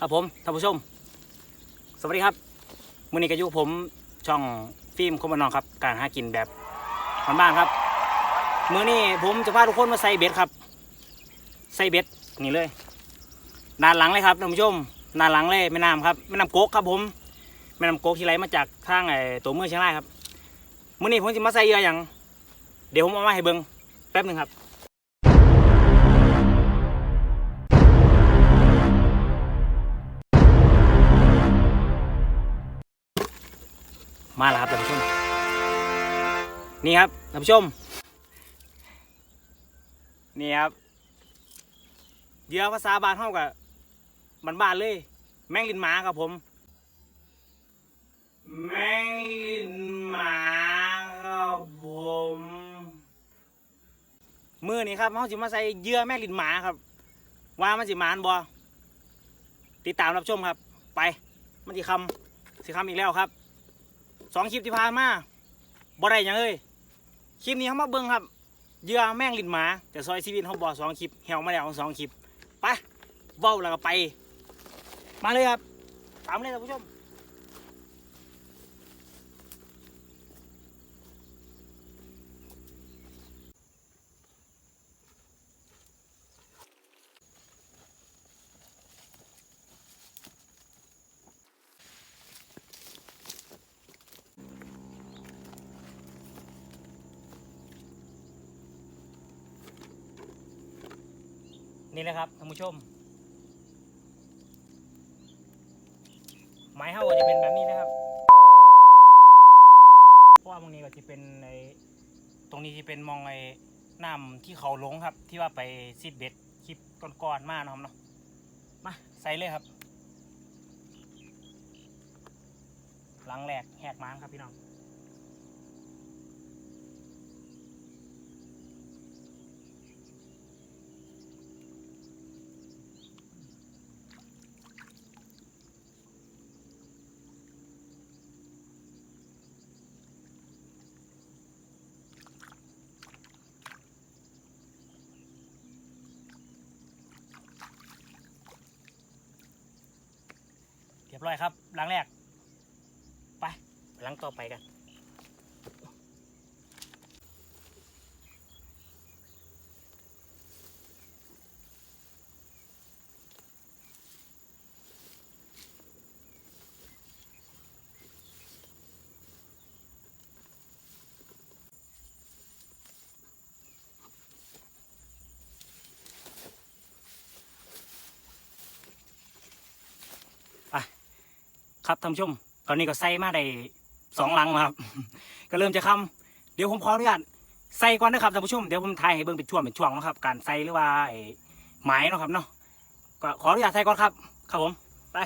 ครับผมท่านผู้ชม สวัสดีครับมือนี้ก็อยู่กับผมช่องฟิล์มคมบนนองครับ การหากินแบบบ้านๆครับมือนี้ผมจะพาทุกคนมาใส่เบ็ดครับ ใส่เบ็ดนี่เลยด้านหลังเลยครับท่านผู้ชมด้านหลังเลยแม่น้ำครับแม่น้ำโกกครับผมแม่น้ำโกกที่ไหลมาจากทางไอ้ตัวเมืองเชียงรายครับมือนี้ผมจะมาใส่เยื่ออย่างเดี๋ยวผมเอามาให้เบิ้งแป๊บหนึ่งครับ มาแล้วครับท่านผู้ชม นี่ครับท่านผู้ชม นี่ครับเหยื่อภาษาบานเท่ากับบ้านๆเลย แมงลินหมาครับผม แมงลินหมาครับผมมือนี้ครับเขาสิมาใส่เยื่อแมงลินหมาครับ ว่ามันสิหมานบ่ติดตามรับชมครับ ไป มันสิคำสิคำอีกแล้วครับ สองคลิปที่ผ่านมาบ่ได้หยังเลยคลิปนี้เขามาเบิ่งครับเหยื่อแม่งลิ้นหมา แต่ซอยชีวิตเขาบ่สองคลิปเหี่ยวมาแล้วสองคลิปไปเว้าแล้วก็ไป มาเลยครับตามเลยครับผู้ชม นี่เลยครับท่านผู้ชม ไม้เฮาจะเป็นแบบนี้นะครับเพราะว่าตรงนี้ก็จะเป็นในตรงนี้ที่เป็นมองไอ้น้ำที่เขาลงครับ ที่ว่าไปซีดเบ็ดคลิปก่อนๆมาเนาะครับเนาะมาใส่เลยครับ หลังแหลกแหกม้างครับพี่น้อง เรียบร้อยครับหลังแรก ไปหลังต่อไปกัน ครับท่านผู้ชม ตอนนี้ก็ใส่มาได้สองลังครับ ก็เริ่มจะคำเดี๋ยวผมขออนุญาตใส่ก่อนนะครับท่านผู้ชมเดี๋ยวผมถ่ายให้เบิ่งเป็นช่วงเป็นช่วงนะครับ การใส่หรือว่าไอ้ไม้นะครับเนาะก็ขออนุญาตใส่ก่อนครับ ครับผมไป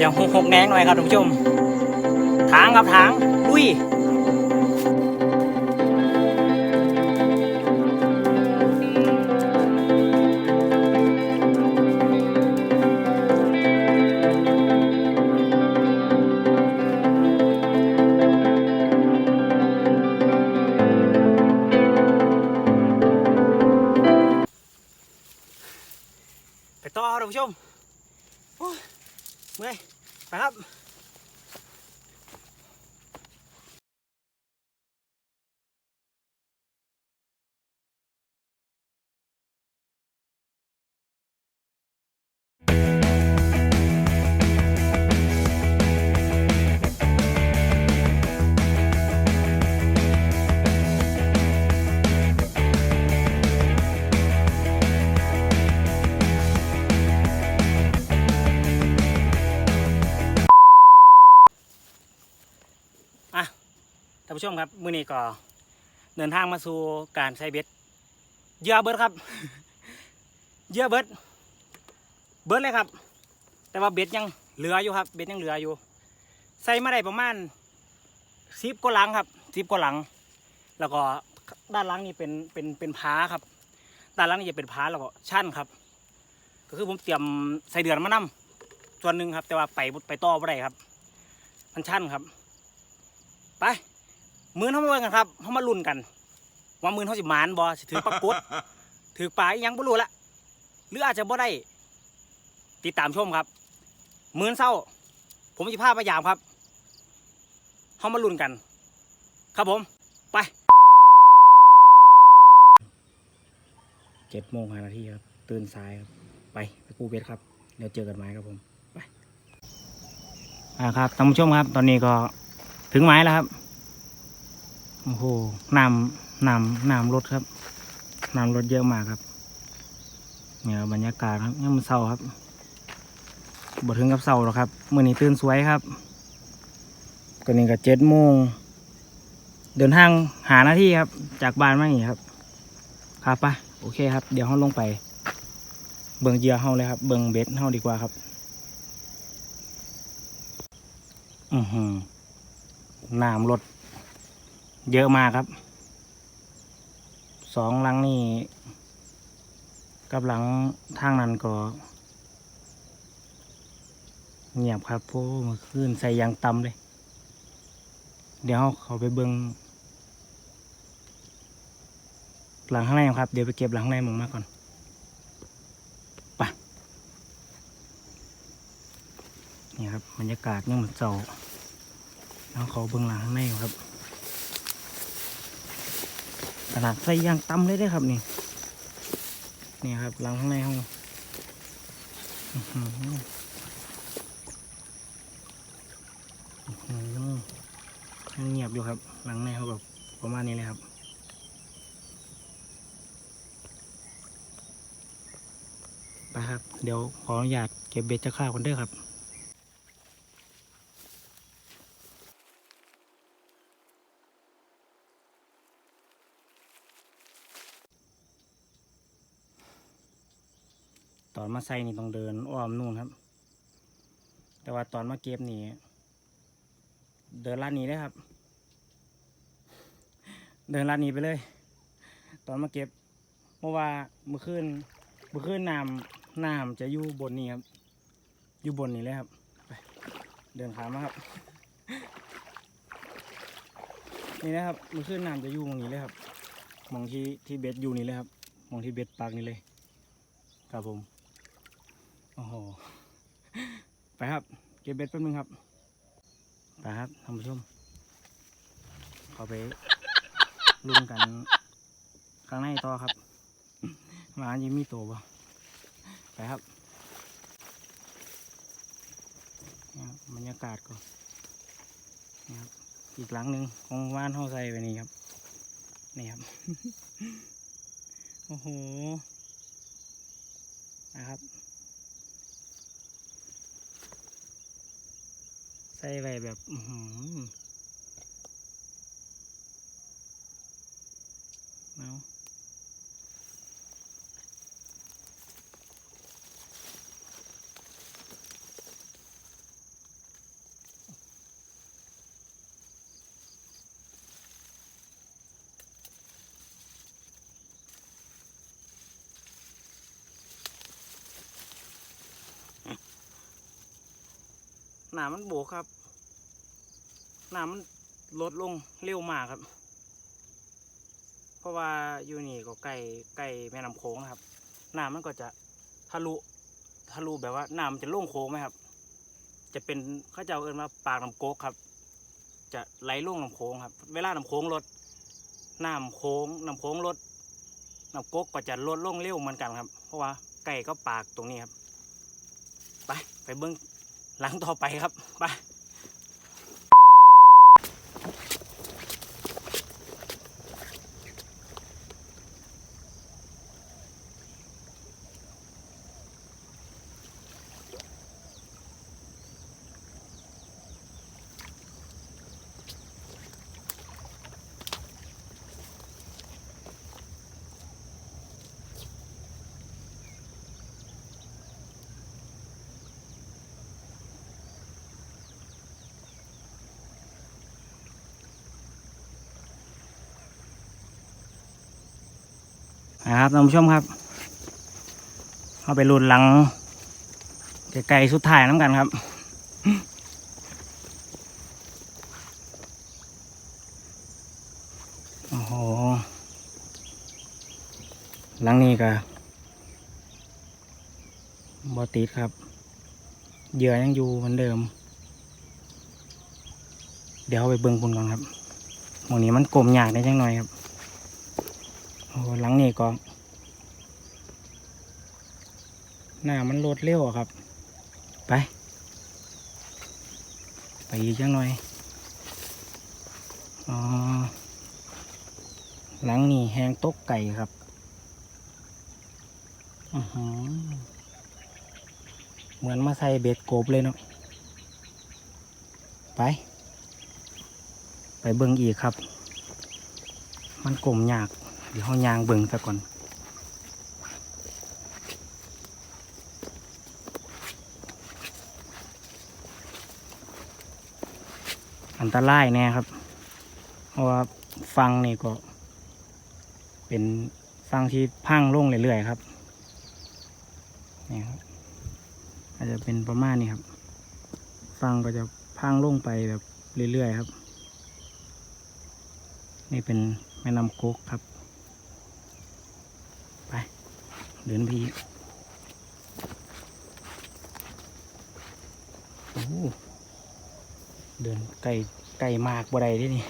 จะหกหกแนงหน่อยครับท่านผู้ชม ทางครับทางลุยานผู้ชมครับมื้อนี้ก็เดินทางมาสู่การใช้เบ็ดเยื่อเบิดครับ เยื่อเบิดเบิดเลยครับ แต่ว่าเบ็ดยังเหลืออยู่ครับ เบ็ดยังเหลืออยู่ ใส่มาได้ประมาณสิบกว่าหลังครับสิบกว่าหลัง แล้วก็ด้านหลังนี่เป็นเป็นเป็นพ้าครับ ด้านหลังนี่จะเป็นพ้าแล้วก็ชั้นครับ ก็คือผมเตรียมใส่เดือนมานำส่วนหนึ่งครับ แต่ว่าไปไปต่อไม่ได้ครับ มันชั้นครับ ไป มือเขามาเบิ่งกันครับเขามาลุ้นกัน ว่ามือเขาสิหมานบอสิถือปรากฏถือปลาอีหยังบ่รู้ละหรืออาจจะบ่ได้ ติดตามชมครับมือเศร้า ผมจะพาพยายามครับเขามาลุ้นกัน ครับผม ไปเจ็ดโมงห้านาทีครับ ตื่นสายครับ ไปไปปูเบ็ดครับเดี๋ยวเจอกันไหมครับผม ไปอ่าครับท่านผู้ชมครับ ตอนนี้ก็ถึงไม้แล้วครับโอ้โหน้ำน้ำน้ำรถครับน้ำรถเยอะมากครับเนี่ยบรรยากาศครับเนี่ยมันเศร้าครับบ่ถึงกับเศร้าหรอกครับเมื่อนี้ตื่นสวยครับก็นี่ก็เจ็ดโมงเดินทางหาหน้าที่ครับ จากบ้านมานี่ครับ ครับปะโอเคครับ เดี๋ยวเราลงไป เบิงเยื่อเฮาเลยครับ เบิงเบ็ดเฮาดีกว่าครับ อือหือน้ำรถ เยอะมากครับ สองหลังนี่กับหลังทางนั้นก็เงียบครับเพราะเมื่อคืนใส่ยางต่ำเลย เดี๋ยวเขาไปเบิงหลังข้างในครับ เดี๋ยวไปเก็บหลังข้างในมึงมาก่อนไปนี่ครับบรรยากาศยังเหมือนเจ้าแล้วเขาเบิงหลังข้างในครับ นาดใส่ยางต่ำเลยได้ครับนี่นี่ครับหลังข้างในห้องยังเงียบอยู่ครับ หลังในเขาแบบประมาณนี้เลยครับไปครับ เดี๋ยวขออนุญาตเก็บเบ็ดจะข้าวกันเด้อครับ มาใส่นี่ต้องเดินอ้อมนู่นครับ แต่ว่าตอนมาเก็บนี่ เดินลาดนี้ได้ครับ เดินลาดนี้ไปเลย ตอนมาเก็บเมื่อว่าเมื่อคืนเมื่อคืนน้ำน้ำจะอยู่บนนี้ครับ อยู่บนนี้เลยครับเดินขามาครับ นี่นะครับเมื่อคืนน้ำจะอยู่ตรงนี้เลยครับมองที่ที่เบ็ดอยู่นี่เลยครับมองที่เบ็ดปากนี่เลย ครับผม โอ้โห ไปครับ เก็บเบ็ดแป๊บนึงครับ ไปครับท่านผู้ชมเข้าไปลุ้นกันข้างในต่อครับ มายังมีตัวบ่ไปครับบรรยากาศก็นี่ครับอีกหลังหนึ่งของบ้านเฮาใส่ไปนี่ครับนี่ครับ โอ้โหนะครับ ใส่ไว้แบบ อื หนามันโบกครับ หนามันลดลงเร็วมากครับ เพราะว่าอยู่นี่ก็ใกล้ใกล้แม่น้ำโขงนะครับหน้ำมันก็จะทะลุทะลุแบบว่าหน้ำมันจะล่งโค้งไหมครับ จะเป็นเขาจะเอาเอินว่าปากน้ำโกกครับ จะไหลล่งน้ำโขงครับ เวลาน้ำโขงลดน้ำโขงน้ำโขงลดน้ำโกกก็จะลดลงเร็วเหมือนกันครับ เพราะว่าไก่ก็ปากตรงนี้ครับ ไปไปเบิ้ง หลังต่อไปครับไป ครับท่านผู้ชมครับเข้าไปรุนหลังไกลๆสุดท้ายน้ำกันครับโอ้โหหลังนี้ก็บอติดครับเหยื่อยังอยู่เหมือนเดิม เดี๋ยวไปเบิ่งคุณก่อนครับหมองนี้มันกลมยากได้จังหน่อยครับ โอ้หลังนี้ก็หน้ามันโลดเร็วครับ ไป ไปอีกจังหน่อยอ๋อหลังนี่แหงตกไก่ครับอือหือเหมือนมาใส่เบ็ดโกบเลยเนาะไป ไปเบิ่งอีกครับ มันกลมยาก เดี๋ยวเขายางเบิ่งซะก่อนอันตรายแน่ครับ เพราะว่าฟังนี่ก็ เป็นฟังที่พังลงเรื่อยๆครับ นี่ครับ อาจจะเป็นประมาณนี้ครับ ฟังก็จะพังลงไปแบบเรื่อยๆครับ นี่เป็นแม่น้ำโกกครับ ไป เดินไปอีกโอ้เดินไกลไกลมากบ่ได้ด้นี่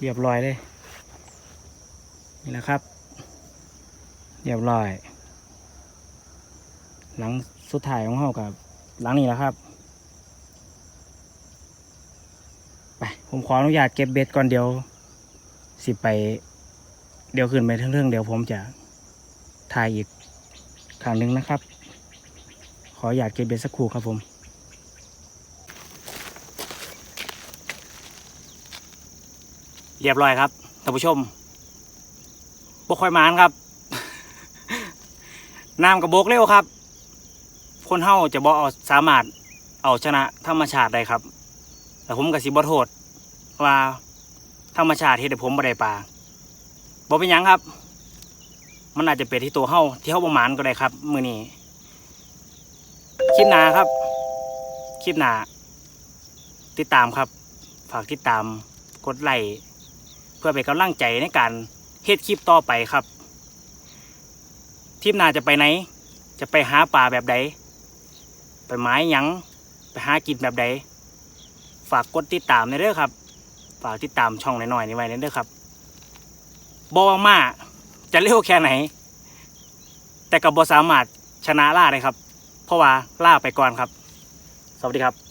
เรียบร้อยเลย นี่แหละครับ เรียบร้อย หลังสุดท้ายของเขากับหลังนี้แหละครับไปผมขออนุญาตเก็บเบ็ดก่อนเดี๋ยว สิไป เดี๋ยวขึ้นไปเรื่องๆเดี๋ยวผมจะ ถ่ายอีกครั้งหนึ่งนะครับ ขออนุญาตเก็บเบ็ดสักครู่ครับผมเรียบร้อยครับท่านผู้ชมบกคอยมานครับ น้ำกระโบกเร็วครับ คนเฮาจะบ่เอาสามารถเอาชนะธรรมชาติได้ครับ แต่ผมกับสิบ่โทษว่าธรรมชาติเฮ็ดให้ผมบ่ได้ปลาบ่เป็นยังครับ มันอาจจะเป็นที่ตัวเฮาที่เฮาบ่หมานก็ได้ครับ มือนี้คลิปหนาครับ คลิปหนาติดตามครับ ฝากติดตามกดไลค์เพื่อเป็นกำลังใจในการเฮ็ดคลิปต่อไปครับทริปหนาจะไปไหน จะไปหาปลาแบบใด ไปไม้ยัง ไปหากินแบบใด ฝากกดติดตามในเด้อครับ ฝากติดตามช่องหน่อยๆนี่ไว้ในเด้อครับบอว่ามา จะเร็วแค่ไหน แต่กับบสามารถชนะล่าเลยครับ เพราะว่าล่าไปก่อนครับ สวัสดีครับ